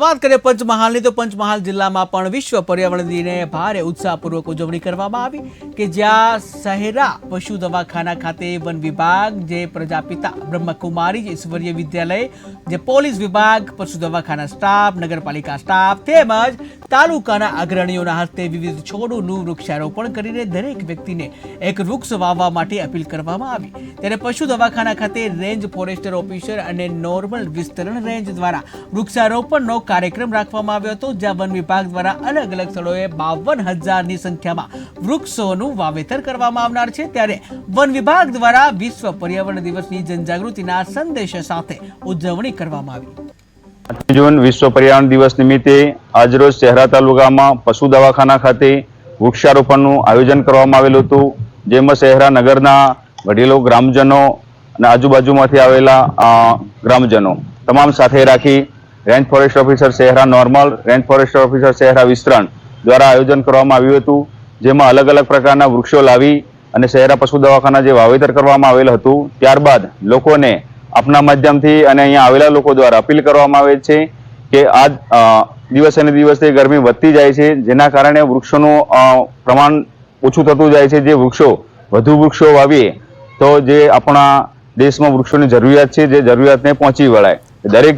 વાત કરીએ પંચમહાલની, તો પંચમહાલ જિલ્લામાં પણ વિશ્વ પર્યાવરણ દિને ભારે ઉત્સાહપૂર્વક ઉજવણી કરવામાં આવી કે જ્યાં સહેરા પશુ દવાખાના ખાતે વન વિભાગ, જે પ્રજાપિતા બ્રહ્મકુમારી ઈશ્વરીય વિદ્યાલય, જે પોલીસ વિભાગ, પશુ દવાખાના સ્ટાફ, નગરપાલિકા સ્ટાફ તેમજ તાલુકાના અગ્રણીઓના હસ્તે વિવિધ છોડોનું વૃક્ષારોપણ કરીને દરેક વ્યક્તિને એક વૃક્ષ વાવવા માટે અપીલ કરવામાં આવી. ત્યારે પશુ દવાખાના ખાતે રેન્જ ફોરેસ્ટર ઓફિસર અને નોર્મલ વિસ્તરણ રેન્જ દ્વારા વૃક્ષારોપણનો કાર્યક્રમ રાખવામાં આવ્યો હતો, જ્યાં વન વિભાગ દ્વારા અલગ અલગ સ્થળોએ બાવન હજારની સંખ્યામાં વૃક્ષોનું વાવેતર કરવામાં આવનાર છે. ત્યારે વન વિભાગ દ્વારા વિશ્વ પર્યાવરણ દિવસની જનજાગૃતિના સંદેશ સાથે ઉજવણી કરવામાં આવી. આઠમી જૂન વિશ્વ પર્યાવરણ દિવસ નિમિત્તે આજરોજ શહેરા તાલુકામાં પશુ દવાખાના ખાતે વૃક્ષારોપણનું આયોજન કરવામાં આવેલું હતું, જેમાં શહેરા નગરના વડીલો, ગ્રામજનો અને આજુબાજુમાંથી આવેલા ગ્રામજનો તમામ સાથે રાખી range forest officer Shahera normal, range forest officer Shahera વિસ્તરણ દ્વારા આયોજન કરવામાં આવ્યું હતું, જેમાં અલગ અલગ પ્રકારના વૃક્ષો લાવી અને શહેરા પશુ દવાખાના જે વાવેતર કરવામાં આવેલ હતું, ત્યારબાદ લોકોને આપના માધ્યમથી અને અહીંયા આવેલા લોકો દ્વારા અપીલ કરવામાં આવે છે કે આ દિવસે ને દિવસે ગરમી વધતી જાય છે, જેના કારણે વૃક્ષોનું પ્રમાણ ઓછું થતું જાય છે. જે વૃક્ષો, વધુ વૃક્ષો વાવીએ, તો જે આપણા દેશમાં વૃક્ષોની જરૂરિયાત છે, જે જરૂરિયાતને પહોંચી વળાય. દરેક